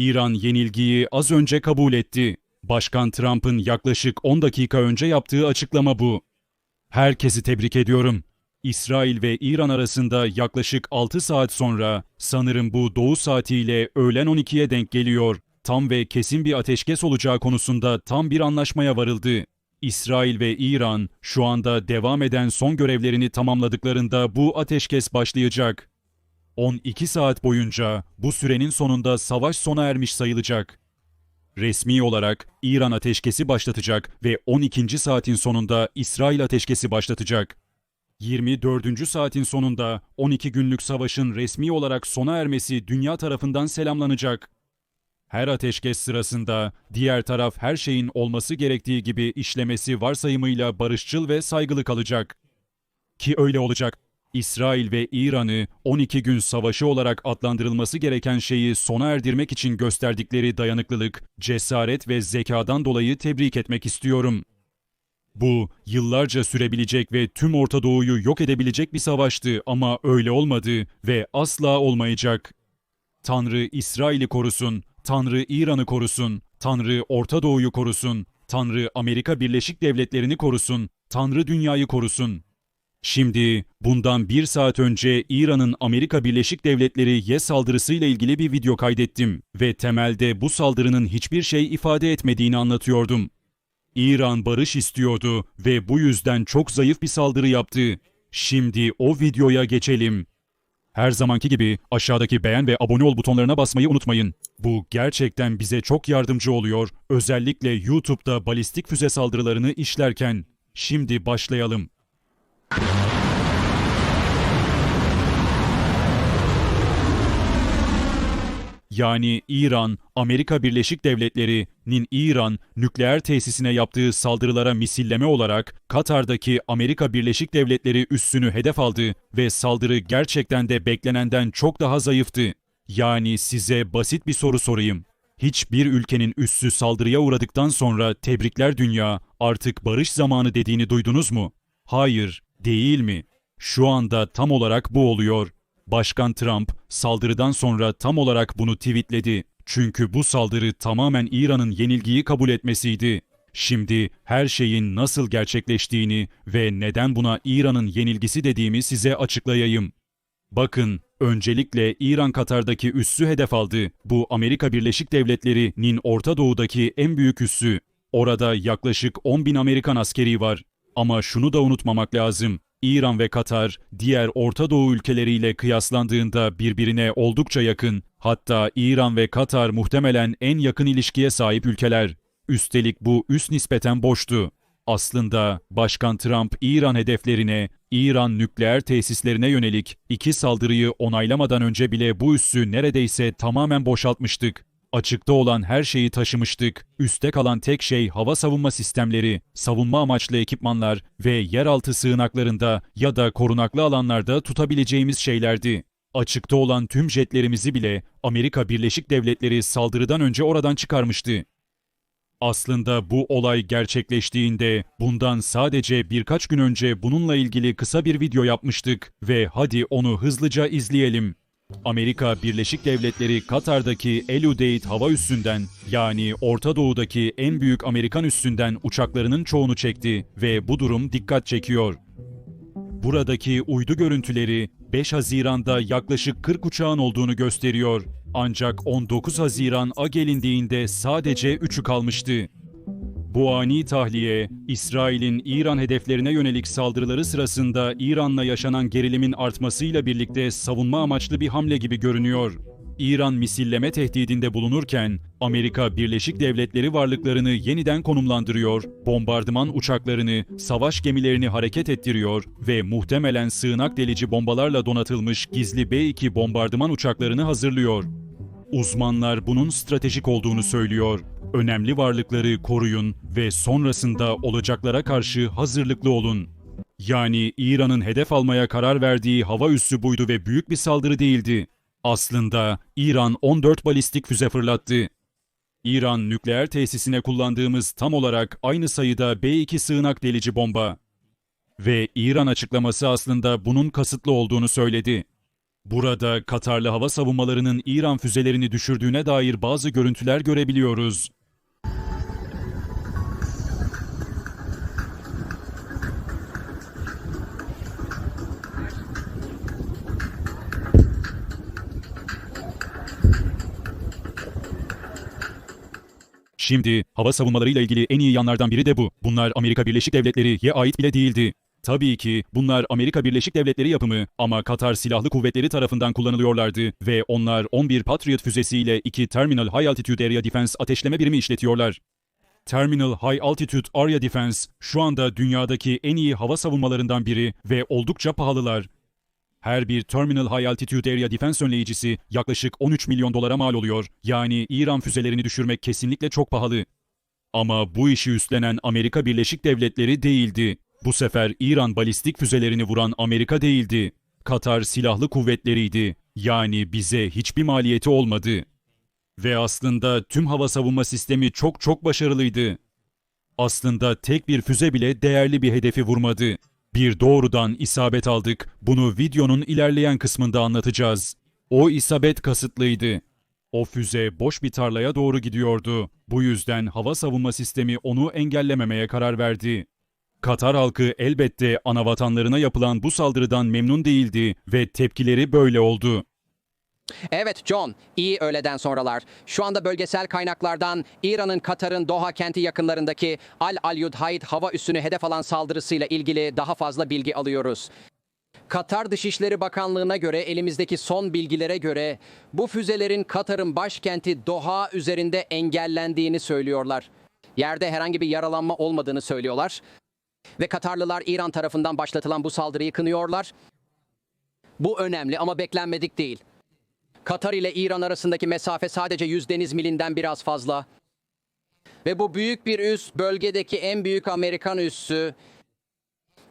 İran yenilgiyi az önce kabul etti. Başkan Trump'ın yaklaşık 10 dakika önce yaptığı açıklama bu. Herkesi tebrik ediyorum. İsrail ve İran arasında yaklaşık 6 saat sonra sanırım bu doğu saatiyle öğlen 12'ye denk geliyor. Tam ve kesin bir ateşkes olacağı konusunda tam bir anlaşmaya varıldı. İsrail ve İran şu anda devam eden son görevlerini tamamladıklarında bu ateşkes başlayacak. 12 saat boyunca bu sürenin sonunda savaş sona ermiş sayılacak. Resmi olarak İran ateşkesi başlatacak ve 12. saatin sonunda İsrail ateşkesi başlatacak. 24. saatin sonunda 12 günlük savaşın resmi olarak sona ermesi dünya tarafından selamlanacak. Her ateşkes sırasında diğer taraf her şeyin olması gerektiği gibi işlemesi varsayımıyla barışçıl ve saygılı kalacak. Ki öyle olacak. İsrail ve İran'ı 12 gün savaşı olarak adlandırılması gereken şeyi sona erdirmek için gösterdikleri dayanıklılık, cesaret ve zekadan dolayı tebrik etmek istiyorum. Bu yıllarca sürebilecek ve tüm Orta Doğu'yu yok edebilecek bir savaştı ama öyle olmadı ve asla olmayacak. Tanrı İsrail'i korusun, Tanrı İran'ı korusun, Tanrı Orta Doğu'yu korusun, Tanrı Amerika Birleşik Devletleri'ni korusun, Tanrı dünyayı korusun. Şimdi bundan bir saat önce İran'ın Amerika Birleşik Devletleri YE saldırısıyla ilgili bir video kaydettim ve temelde bu saldırının hiçbir şey ifade etmediğini anlatıyordum. İran barış istiyordu ve bu yüzden çok zayıf bir saldırı yaptı. Şimdi o videoya geçelim. Her zamanki gibi aşağıdaki beğen ve abone ol butonlarına basmayı unutmayın. Bu gerçekten bize çok yardımcı oluyor. Özellikle YouTube'da balistik füze saldırılarını işlerken. Şimdi başlayalım. Yani İran, Amerika Birleşik Devletleri'nin İran nükleer tesisine yaptığı saldırılara misilleme olarak Katar'daki Amerika Birleşik Devletleri üssünü hedef aldı ve saldırı gerçekten de beklenenden çok daha zayıftı. Yani size basit bir soru sorayım. Hiçbir ülkenin üssü saldırıya uğradıktan sonra tebrikler dünya artık barış zamanı dediğini duydunuz mu? Hayır, değil mi? Şu anda tam olarak bu oluyor. Başkan Trump saldırıdan sonra tam olarak bunu tweetledi. Çünkü bu saldırı tamamen İran'ın yenilgiyi kabul etmesiydi. Şimdi her şeyin nasıl gerçekleştiğini ve neden buna İran'ın yenilgisi dediğimi size açıklayayım. Bakın, öncelikle İran Katar'daki üssü hedef aldı. Bu Amerika Birleşik Devletleri'nin Orta Doğu'daki en büyük üssü. Orada yaklaşık 10 bin Amerikan askeri var. Ama şunu da unutmamak lazım. İran ve Katar, diğer Orta Doğu ülkeleriyle kıyaslandığında birbirine oldukça yakın, hatta İran ve Katar muhtemelen en yakın ilişkiye sahip ülkeler. Üstelik bu üst nispeten boştu. Aslında Başkan Trump İran hedeflerine, İran nükleer tesislerine yönelik iki saldırıyı onaylamadan önce bile bu üssü neredeyse tamamen boşaltmıştık. Açıkta olan her şeyi taşımıştık. Üste kalan tek şey hava savunma sistemleri, savunma amaçlı ekipmanlar ve yeraltı sığınaklarında ya da korunaklı alanlarda tutabileceğimiz şeylerdi. Açıkta olan tüm jetlerimizi bile Amerika Birleşik Devletleri saldırıdan önce oradan çıkarmıştı. Aslında bu olay gerçekleştiğinde bundan sadece birkaç gün önce bununla ilgili kısa bir video yapmıştık ve hadi onu hızlıca izleyelim. Amerika Birleşik Devletleri Katar'daki El Udeid hava üssünden yani Orta Doğu'daki en büyük Amerikan üssünden uçaklarının çoğunu çekti ve bu durum dikkat çekiyor. Buradaki uydu görüntüleri 5 Haziran'da yaklaşık 40 uçağın olduğunu gösteriyor. Ancak 19 Haziran a gelindiğinde sadece 3'ü kalmıştı. Bu ani tahliye, İsrail'in İran hedeflerine yönelik saldırıları sırasında İran'la yaşanan gerilimin artmasıyla birlikte savunma amaçlı bir hamle gibi görünüyor. İran misilleme tehdidinde bulunurken Amerika Birleşik Devletleri varlıklarını yeniden konumlandırıyor, bombardıman uçaklarını, savaş gemilerini hareket ettiriyor ve muhtemelen sığınak delici bombalarla donatılmış gizli B-2 bombardıman uçaklarını hazırlıyor. Uzmanlar bunun stratejik olduğunu söylüyor. Önemli varlıkları koruyun ve sonrasında olacaklara karşı hazırlıklı olun. Yani İran'ın hedef almaya karar verdiği hava üssü buydu ve büyük bir saldırı değildi. Aslında İran 14 balistik füze fırlattı. İran nükleer tesisine kullandığımız tam olarak aynı sayıda B-2 sığınak delici bomba. Ve İran açıklaması aslında bunun kasıtlı olduğunu söyledi. Burada Katarlı hava savunmalarının İran füzelerini düşürdüğüne dair bazı görüntüler görebiliyoruz. Şimdi hava savunmalarıyla ilgili en iyi yanlardan biri de bu. Bunlar Amerika Birleşik Devletleri'ye ait bile değildi. Tabii ki bunlar Amerika Birleşik Devletleri yapımı ama Katar Silahlı Kuvvetleri tarafından kullanılıyorlardı ve onlar 11 Patriot füzesiyle iki Terminal High Altitude Area Defense ateşleme birimi işletiyorlar. Terminal High Altitude Area Defense şu anda dünyadaki en iyi hava savunmalarından biri ve oldukça pahalılar. Her bir Terminal High Altitude Area Defense önleyicisi yaklaşık 13 milyon dolara mal oluyor. Yani İran füzelerini düşürmek kesinlikle çok pahalı. Ama bu işi üstlenen Amerika Birleşik Devletleri değildi. Bu sefer İran balistik füzelerini vuran Amerika değildi. Katar Silahlı Kuvvetleri'ydi. Yani bize hiçbir maliyeti olmadı. Ve aslında tüm hava savunma sistemi çok çok başarılıydı. Aslında tek bir füze bile değerli bir hedefi vurmadı. Bir doğrudan isabet aldık. Bunu videonun ilerleyen kısmında anlatacağız. O isabet kasıtlıydı. O füze boş bir tarlaya doğru gidiyordu. Bu yüzden hava savunma sistemi onu engellememeye karar verdi. Katar halkı elbette anavatanlarına yapılan bu saldırıdan memnun değildi ve tepkileri böyle oldu. Evet John, iyi öğleden sonralar. Şu anda bölgesel kaynaklardan İran'ın Katar'ın Doha kenti yakınlarındaki Al Alyud Haid hava üssünü hedef alan saldırısıyla ilgili daha fazla bilgi alıyoruz. Katar Dışişleri Bakanlığı'na göre elimizdeki son bilgilere göre bu füzelerin Katar'ın başkenti Doha üzerinde engellendiğini söylüyorlar. Yerde herhangi bir yaralanma olmadığını söylüyorlar. Ve Katarlılar İran tarafından başlatılan bu saldırıyı kınıyorlar. Bu önemli ama beklenmedik değil. Katar ile İran arasındaki mesafe sadece 100 deniz milinden biraz fazla. Ve bu büyük bir üs bölgedeki en büyük Amerikan üssü.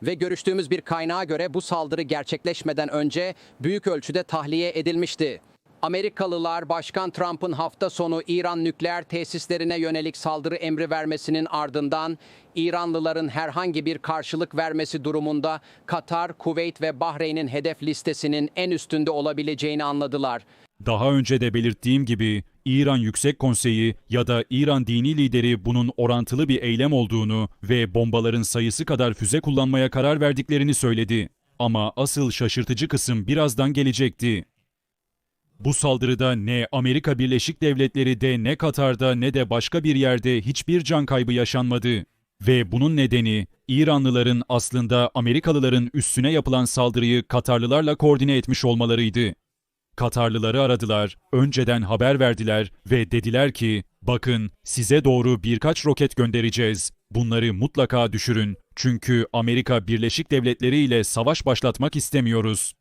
Ve görüştüğümüz bir kaynağa göre bu saldırı gerçekleşmeden önce büyük ölçüde tahliye edilmişti. Amerikalılar Başkan Trump'ın hafta sonu İran nükleer tesislerine yönelik saldırı emri vermesinin ardından İranlıların herhangi bir karşılık vermesi durumunda Katar, Kuveyt ve Bahreyn'in hedef listesinin en üstünde olabileceğini anladılar. Daha önce de belirttiğim gibi İran Yüksek Konseyi ya da İran dini lideri bunun orantılı bir eylem olduğunu ve bombaların sayısı kadar füze kullanmaya karar verdiklerini söyledi. Ama asıl şaşırtıcı kısım birazdan gelecekti. Bu saldırıda ne Amerika Birleşik Devletleri de ne Katar'da ne de başka bir yerde hiçbir can kaybı yaşanmadı. Ve bunun nedeni İranlıların aslında Amerikalıların üstüne yapılan saldırıyı Katarlılarla koordine etmiş olmalarıydı. Katarlıları aradılar, önceden haber verdiler ve dediler ki, bakın size doğru birkaç roket göndereceğiz. Bunları mutlaka düşürün çünkü Amerika Birleşik Devletleri ile savaş başlatmak istemiyoruz.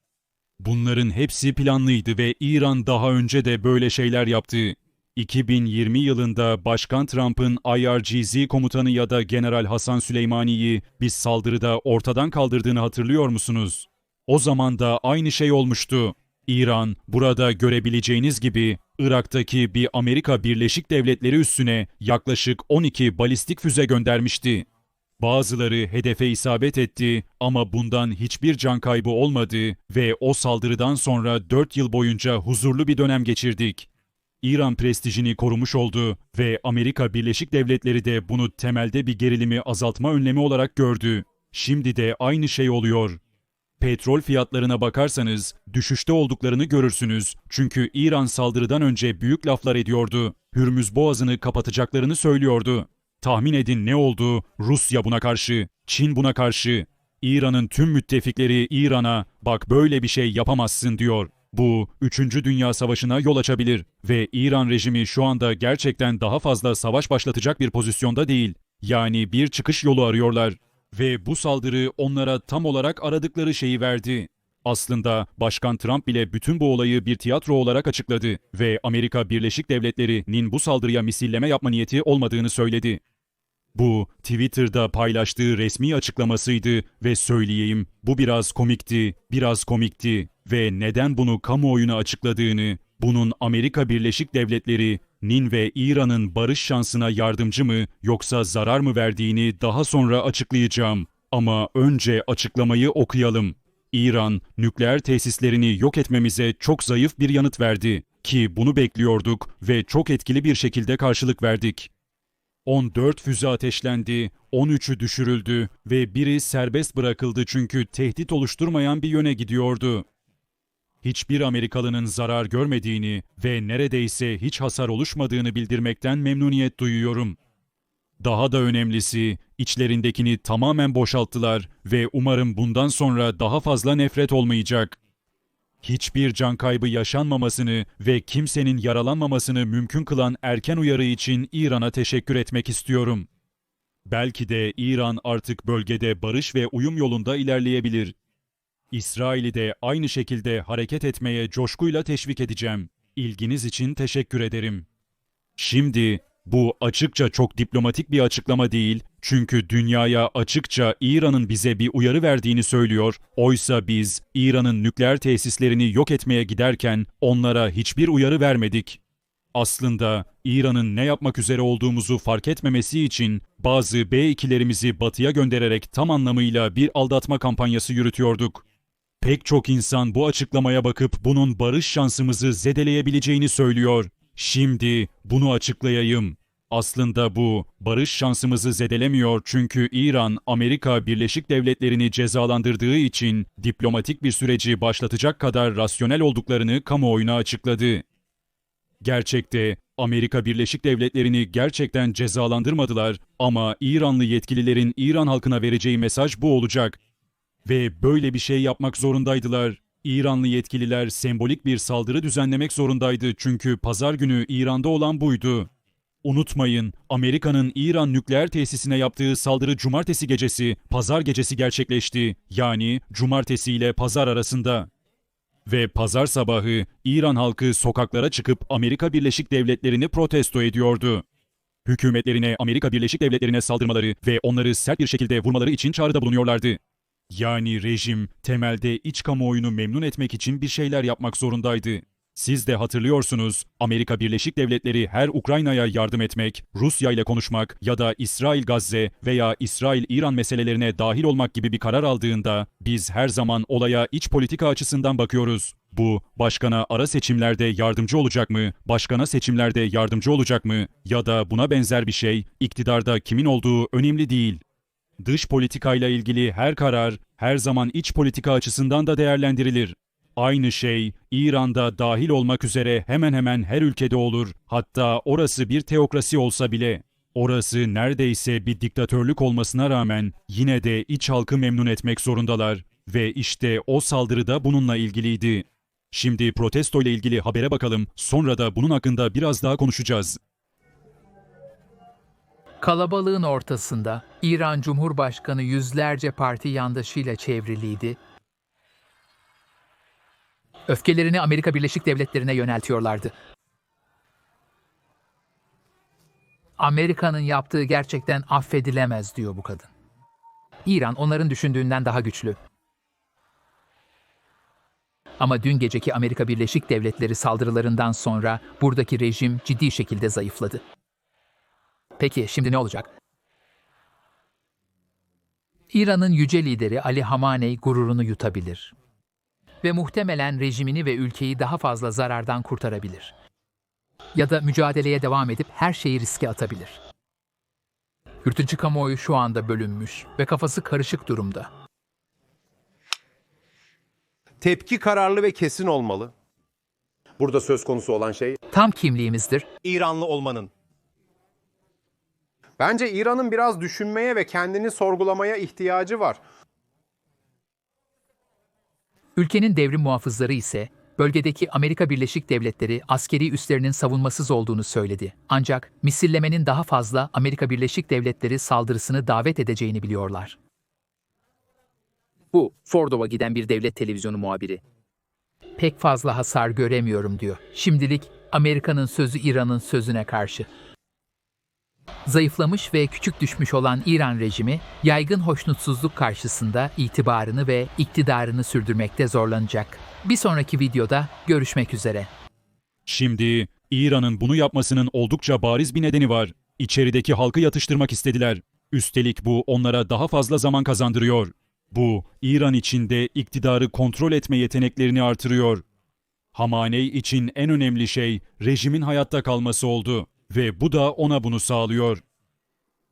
Bunların hepsi planlıydı ve İran daha önce de böyle şeyler yaptı. 2020 yılında Başkan Trump'ın IRGZ komutanı ya da General Hasan Süleymani'yi bir saldırıda ortadan kaldırdığını hatırlıyor musunuz? O zaman da aynı şey olmuştu. İran, burada görebileceğiniz gibi Irak'taki bir Amerika Birleşik Devletleri üssüne yaklaşık 12 balistik füze göndermişti. Bazıları hedefe isabet etti ama bundan hiçbir can kaybı olmadı ve o saldırıdan sonra 4 yıl boyunca huzurlu bir dönem geçirdik. İran prestijini korumuş oldu ve Amerika Birleşik Devletleri de bunu temelde bir gerilimi azaltma önlemi olarak gördü. Şimdi de aynı şey oluyor. Petrol fiyatlarına bakarsanız düşüşte olduklarını görürsünüz. Çünkü İran saldırıdan önce büyük laflar ediyordu. Hürmüz Boğazı'nı kapatacaklarını söylüyordu. Tahmin edin ne oldu? Rusya buna karşı, Çin buna karşı. İran'ın tüm müttefikleri İran'a bak böyle bir şey yapamazsın diyor. Bu 3. Dünya Savaşı'na yol açabilir ve İran rejimi şu anda gerçekten daha fazla savaş başlatacak bir pozisyonda değil. Yani bir çıkış yolu arıyorlar. Ve bu saldırı onlara tam olarak aradıkları şeyi verdi. Aslında Başkan Trump bile bütün bu olayı bir tiyatro olarak açıkladı ve Amerika Birleşik Devletleri'nin bu saldırıya misilleme yapma niyeti olmadığını söyledi. Bu Twitter'da paylaştığı resmi açıklamasıydı ve söyleyeyim bu biraz komikti, biraz komikti ve neden bunu kamuoyuna açıkladığını, bunun Amerika Birleşik Devletleri'nin ve İran'ın barış şansına yardımcı mı yoksa zarar mı verdiğini daha sonra açıklayacağım. Ama önce açıklamayı okuyalım. İran, nükleer tesislerini yok etmemize çok zayıf bir yanıt verdi ki bunu bekliyorduk ve çok etkili bir şekilde karşılık verdik. 14 füze ateşlendi, 13'ü düşürüldü ve biri serbest bırakıldı çünkü tehdit oluşturmayan bir yöne gidiyordu. Hiçbir Amerikalının zarar görmediğini ve neredeyse hiç hasar oluşmadığını bildirmekten memnuniyet duyuyorum. Daha da önemlisi, içlerindekini tamamen boşalttılar ve umarım bundan sonra daha fazla nefret olmayacak. Hiçbir can kaybı yaşanmamasını ve kimsenin yaralanmamasını mümkün kılan erken uyarı için İran'a teşekkür etmek istiyorum. Belki de İran artık bölgede barış ve uyum yolunda ilerleyebilir. İsrail'i de aynı şekilde hareket etmeye coşkuyla teşvik edeceğim. İlginiz için teşekkür ederim. Şimdi bu açıkça çok diplomatik bir açıklama değil çünkü dünyaya açıkça İran'ın bize bir uyarı verdiğini söylüyor. Oysa biz İran'ın nükleer tesislerini yok etmeye giderken onlara hiçbir uyarı vermedik. Aslında İran'ın ne yapmak üzere olduğumuzu fark etmemesi için bazı B2'lerimizi batıya göndererek tam anlamıyla bir aldatma kampanyası yürütüyorduk. Pek çok insan bu açıklamaya bakıp bunun barış şansımızı zedeleyebileceğini söylüyor. Şimdi bunu açıklayayım. Aslında bu barış şansımızı zedelemiyor çünkü İran, Amerika Birleşik Devletleri'ni cezalandırdığı için diplomatik bir süreci başlatacak kadar rasyonel olduklarını kamuoyuna açıkladı. Gerçekte Amerika Birleşik Devletleri'ni gerçekten cezalandırmadılar ama İranlı yetkililerin İran halkına vereceği mesaj bu olacak. Ve böyle bir şey yapmak zorundaydılar. İranlı yetkililer sembolik bir saldırı düzenlemek zorundaydı çünkü pazar günü İran'da olan buydu. Unutmayın, Amerika'nın İran nükleer tesisine yaptığı saldırı cumartesi gecesi, pazar gecesi gerçekleşti. Yani cumartesi ile pazar arasında. Ve pazar sabahı İran halkı sokaklara çıkıp Amerika Birleşik Devletleri'ni protesto ediyordu. Hükümetlerine Amerika Birleşik Devletleri'ne saldırmaları ve onları sert bir şekilde vurmaları için çağrıda bulunuyorlardı. Yani rejim temelde iç kamuoyunu memnun etmek için bir şeyler yapmak zorundaydı. Siz de hatırlıyorsunuz, Amerika Birleşik Devletleri her Ukrayna'ya yardım etmek, Rusya ile konuşmak ya da İsrail-Gazze veya İsrail-İran meselelerine dahil olmak gibi bir karar aldığında biz her zaman olaya iç politika açısından bakıyoruz. Bu, başkana ara seçimlerde yardımcı olacak mı, başkana seçimlerde yardımcı olacak mı ya da buna benzer bir şey, iktidarda kimin olduğu önemli değil. Dış politikayla ilgili her karar her zaman iç politika açısından da değerlendirilir. Aynı şey İran'da dahil olmak üzere hemen hemen her ülkede olur. Hatta orası bir teokrasi olsa bile. Orası neredeyse bir diktatörlük olmasına rağmen yine de iç halkı memnun etmek zorundalar. Ve işte o saldırı da bununla ilgiliydi. Şimdi protesto ile ilgili habere bakalım. Sonra da bunun hakkında biraz daha konuşacağız. Kalabalığın ortasında İran Cumhurbaşkanı yüzlerce parti yandaşıyla çevriliydi. Öfkelerini Amerika Birleşik Devletleri'ne yöneltiyorlardı. Amerika'nın yaptığı gerçekten affedilemez diyor bu kadın. İran onların düşündüğünden daha güçlü. Ama dün geceki Amerika Birleşik Devletleri saldırılarından sonra buradaki rejim ciddi şekilde zayıfladı. Peki şimdi ne olacak? İran'ın yüce lideri Ali Hamaney gururunu yutabilir. Ve muhtemelen rejimini ve ülkeyi daha fazla zarardan kurtarabilir. Ya da mücadeleye devam edip her şeyi riske atabilir. Yurtdışı kamuoyu şu anda bölünmüş ve kafası karışık durumda. Tepki kararlı ve kesin olmalı. Burada söz konusu olan şey Tam kimliğimizdir İranlı olmanın. Bence İran'ın biraz düşünmeye ve kendini sorgulamaya ihtiyacı var. Ülkenin devrim muhafızları ise bölgedeki Amerika Birleşik Devletleri askeri üslerinin savunmasız olduğunu söyledi. Ancak misillemenin daha fazla Amerika Birleşik Devletleri saldırısını davet edeceğini biliyorlar. Bu Fordov'a giden bir devlet televizyonu muhabiri. Pek fazla hasar göremiyorum diyor. Şimdilik Amerika'nın sözü İran'ın sözüne karşı. Zayıflamış ve küçük düşmüş olan İran rejimi, yaygın hoşnutsuzluk karşısında itibarını ve iktidarını sürdürmekte zorlanacak. Bir sonraki videoda görüşmek üzere. Şimdi İran'ın bunu yapmasının oldukça bariz bir nedeni var. İçerideki halkı yatıştırmak istediler. Üstelik bu onlara daha fazla zaman kazandırıyor. Bu, İran içinde iktidarı kontrol etme yeteneklerini artırıyor. Hamaney için en önemli şey rejimin hayatta kalması oldu ve bu da ona bunu sağlıyor.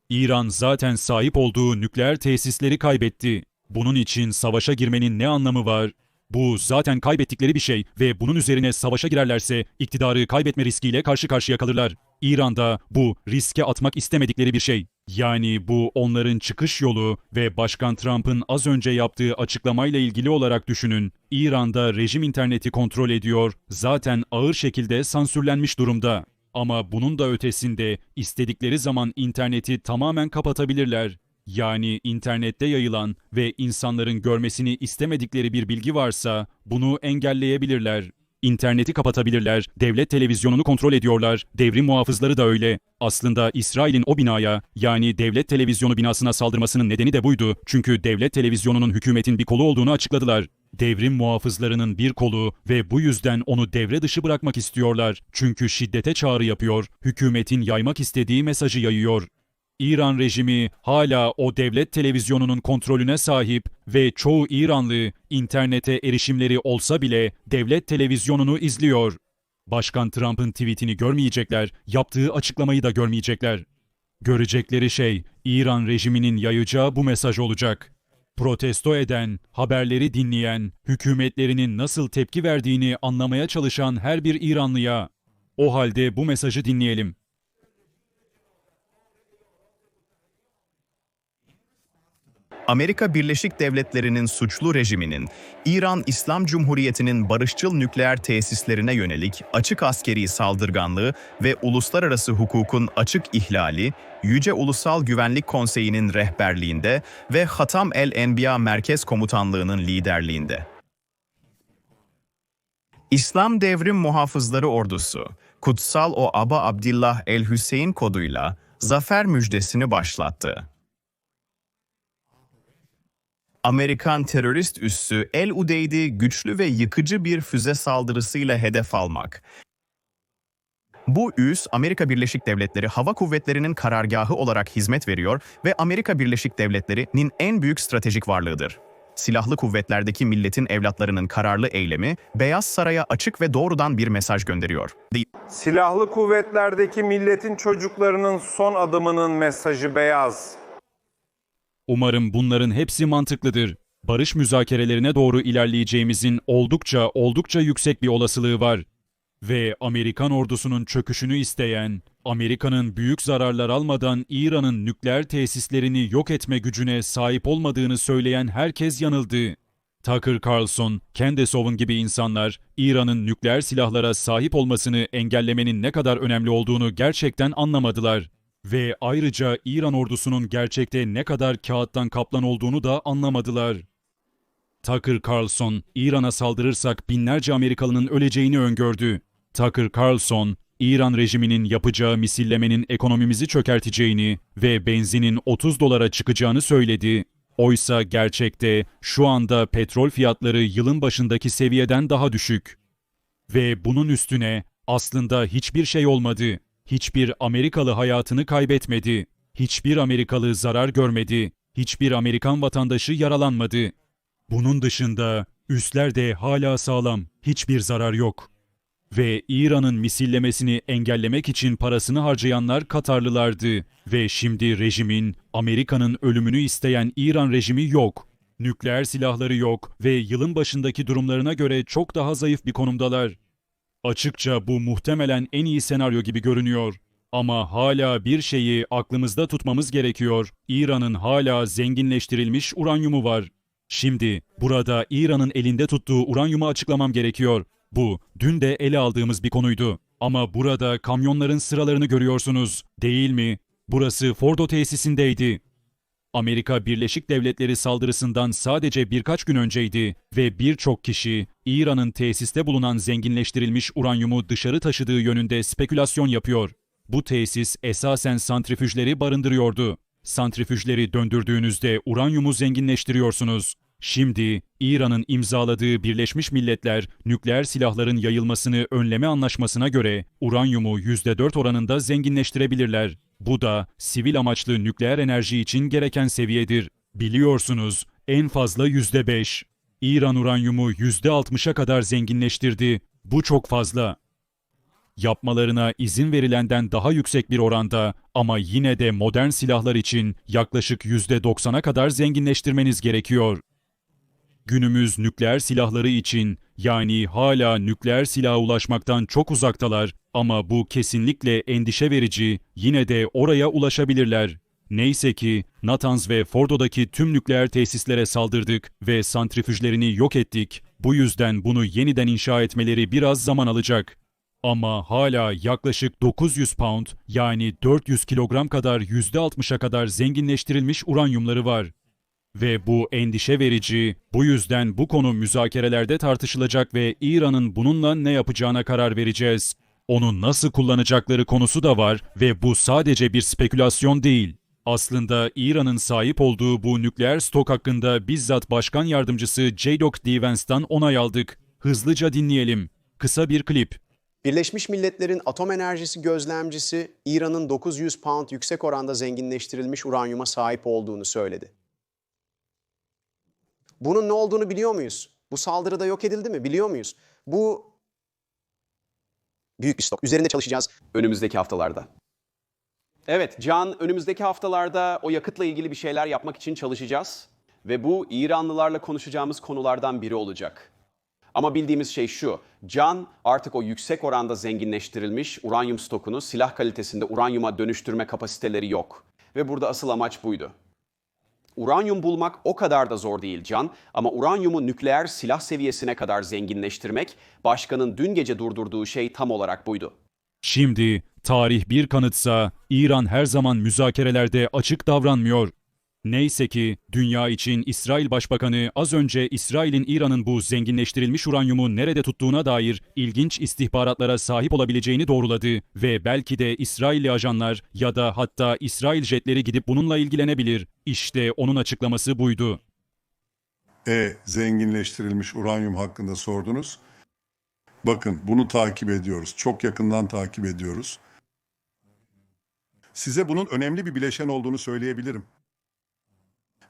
İran zaten sahip olduğu nükleer tesisleri kaybetti. Bunun için savaşa girmenin ne anlamı var? Bu zaten kaybettikleri bir şey ve bunun üzerine savaşa girerlerse iktidarı kaybetme riskiyle karşı karşıya kalırlar. İran'da bu riske atmak istemedikleri bir şey. Yani bu onların çıkış yolu ve Başkan Trump'ın az önce yaptığı açıklamayla ilgili olarak düşünün. İran'da rejim interneti kontrol ediyor, zaten ağır şekilde sansürlenmiş durumda. Ama bunun da ötesinde istedikleri zaman interneti tamamen kapatabilirler. Yani internette yayılan ve insanların görmesini istemedikleri bir bilgi varsa bunu engelleyebilirler. İnterneti kapatabilirler, devlet televizyonunu kontrol ediyorlar, devrim muhafızları da öyle. Aslında İsrail'in o binaya yani devlet televizyonu binasına saldırmasının nedeni de buydu. Çünkü devlet televizyonunun hükümetin bir kolu olduğunu açıkladılar. Devrim muhafızlarının bir kolu ve bu yüzden onu devre dışı bırakmak istiyorlar. Çünkü şiddete çağrı yapıyor, hükümetin yaymak istediği mesajı yayıyor. İran rejimi hala o devlet televizyonunun kontrolüne sahip ve çoğu İranlı internete erişimleri olsa bile devlet televizyonunu izliyor. Başkan Trump'ın tweetini görmeyecekler, yaptığı açıklamayı da görmeyecekler. Görecekleri şey İran rejiminin yayacağı bu mesaj olacak. Protesto eden, haberleri dinleyen, hükümetlerinin nasıl tepki verdiğini anlamaya çalışan her bir İranlıya o halde bu mesajı dinleyelim. Amerika Birleşik Devletleri'nin suçlu rejiminin İran İslam Cumhuriyeti'nin barışçıl nükleer tesislerine yönelik açık askeri saldırganlığı ve uluslararası hukukun açık ihlali, Yüce Ulusal Güvenlik Konseyi'nin rehberliğinde ve Hatam el-Enbiya Merkez Komutanlığı'nın liderliğinde. İslam Devrim Muhafızları Ordusu, Kutsal o Aba Abdillah el-Hüseyin koduyla zafer müjdesini başlattı. Amerikan terörist üssü El Udeyd'i güçlü ve yıkıcı bir füze saldırısıyla hedef almak. Bu üs Amerika Birleşik Devletleri Hava Kuvvetleri'nin karargahı olarak hizmet veriyor ve Amerika Birleşik Devletleri'nin en büyük stratejik varlığıdır. Silahlı kuvvetlerdeki milletin evlatlarının kararlı eylemi Beyaz Saray'a açık ve doğrudan bir mesaj gönderiyor. Silahlı kuvvetlerdeki milletin çocuklarının son adımının mesajı beyaz. Umarım bunların hepsi mantıklıdır. Barış müzakerelerine doğru ilerleyeceğimizin oldukça oldukça yüksek bir olasılığı var. Ve Amerikan ordusunun çöküşünü isteyen, Amerika'nın büyük zararlar almadan İran'ın nükleer tesislerini yok etme gücüne sahip olmadığını söyleyen herkes yanıldı. Tucker Carlson, Kendesov'un gibi insanlar İran'ın nükleer silahlara sahip olmasını engellemenin ne kadar önemli olduğunu gerçekten anlamadılar. Ve ayrıca İran ordusunun gerçekte ne kadar kağıttan kaplan olduğunu da anlamadılar. Tucker Carlson, İran'a saldırırsak binlerce Amerikalının öleceğini öngördü. Tucker Carlson, İran rejiminin yapacağı misillemenin ekonomimizi çökerteceğini ve benzinin 30 dolara çıkacağını söyledi. Oysa gerçekte şu anda petrol fiyatları yılın başındaki seviyeden daha düşük. Ve bunun üstüne aslında hiçbir şey olmadı. Hiçbir Amerikalı hayatını kaybetmedi. Hiçbir Amerikalı zarar görmedi. Hiçbir Amerikan vatandaşı yaralanmadı. Bunun dışında üsler de hala sağlam. Hiçbir zarar yok. Ve İran'ın misillemesini engellemek için parasını harcayanlar Katarlılardı. Ve şimdi rejimin, Amerika'nın ölümünü isteyen İran rejimi yok. Nükleer silahları yok ve yılın başındaki durumlarına göre çok daha zayıf bir konumdalar. Açıkça bu muhtemelen en iyi senaryo gibi görünüyor. Ama hala bir şeyi aklımızda tutmamız gerekiyor. İran'ın hala zenginleştirilmiş uranyumu var. Şimdi burada İran'ın elinde tuttuğu uranyumu açıklamam gerekiyor. Bu dün de ele aldığımız bir konuydu. Ama burada kamyonların sıralarını görüyorsunuz, değil mi? Burası Fordo tesisindeydi. Amerika Birleşik Devletleri saldırısından sadece birkaç gün önceydi ve birçok kişi İran'ın tesiste bulunan zenginleştirilmiş uranyumu dışarı taşıdığı yönünde spekülasyon yapıyor. Bu tesis esasen santrifüjleri barındırıyordu. Santrifüjleri döndürdüğünüzde uranyumu zenginleştiriyorsunuz. Şimdi İran'ın imzaladığı Birleşmiş Milletler nükleer silahların yayılmasını önleme anlaşmasına göre uranyumu %4 oranında zenginleştirebilirler. Bu da sivil amaçlı nükleer enerji için gereken seviyedir. Biliyorsunuz En fazla %5. İran uranyumu %60'a kadar zenginleştirdi. Bu çok fazla. Yapmalarına izin verilenden daha yüksek bir oranda ama yine de modern silahlar için yaklaşık %90'a kadar zenginleştirmeniz gerekiyor. Günümüz nükleer silahları için yani hala nükleer silaha ulaşmaktan çok uzaktalar ama bu kesinlikle endişe verici yine de oraya ulaşabilirler. Neyse ki Natanz ve Fordo'daki tüm nükleer tesislere saldırdık ve santrifüjlerini yok ettik. Bu yüzden bunu yeniden inşa etmeleri biraz zaman alacak. Ama hala yaklaşık 900 pound yani 400 kilogram kadar %60'a kadar zenginleştirilmiş uranyumları var. Ve bu endişe verici, bu yüzden bu konu müzakerelerde tartışılacak ve İran'ın bununla ne yapacağına karar vereceğiz. Onu nasıl kullanacakları konusu da var ve bu sadece bir spekülasyon değil. Aslında İran'ın sahip olduğu bu nükleer stok hakkında bizzat Başkan Yardımcısı J-Doc Devance'dan onay aldık. Hızlıca dinleyelim. Kısa bir klip. Birleşmiş Milletler'in atom enerjisi gözlemcisi İran'ın 900 pound yüksek oranda zenginleştirilmiş uranyuma sahip olduğunu söyledi. Bunun ne olduğunu biliyor muyuz? Bu saldırıda yok edildi mi? Biliyor muyuz? Bu büyük bir stok. Üzerinde çalışacağız önümüzdeki haftalarda. Evet, Can, önümüzdeki haftalarda o yakıtla ilgili bir şeyler yapmak için çalışacağız. Ve bu İranlılarla konuşacağımız konulardan biri olacak. Ama bildiğimiz şey şu, Can artık o yüksek oranda zenginleştirilmiş uranyum stokunu silah kalitesinde uranyuma dönüştürme kapasiteleri yok. Ve burada asıl amaç buydu. Uranyum bulmak o kadar da zor değil Can ama uranyumu nükleer silah seviyesine kadar zenginleştirmek başkanın dün gece durdurduğu şey tam olarak buydu. Şimdi tarih bir kanıtsa İran her zaman müzakerelerde açık davranmıyor. Neyse ki dünya için İsrail Başbakanı az önce İsrail'in İran'ın bu zenginleştirilmiş uranyumu nerede tuttuğuna dair ilginç istihbaratlara sahip olabileceğini doğruladı ve belki de İsrailli ajanlar ya da hatta İsrail jetleri gidip bununla ilgilenebilir. İşte onun açıklaması buydu. E zenginleştirilmiş uranyum hakkında sordunuz. Bakın bunu takip ediyoruz. Çok yakından takip ediyoruz. Size bunun önemli bir bileşen olduğunu söyleyebilirim.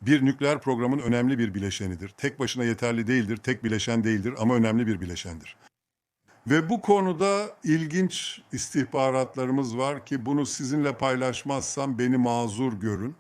Bir nükleer programın önemli bir bileşenidir. Tek başına yeterli değildir, tek bileşen değildir ama önemli bir bileşendir. Ve bu konuda ilginç istihbaratlarımız var ki bunu sizinle paylaşmazsam beni mazur görün.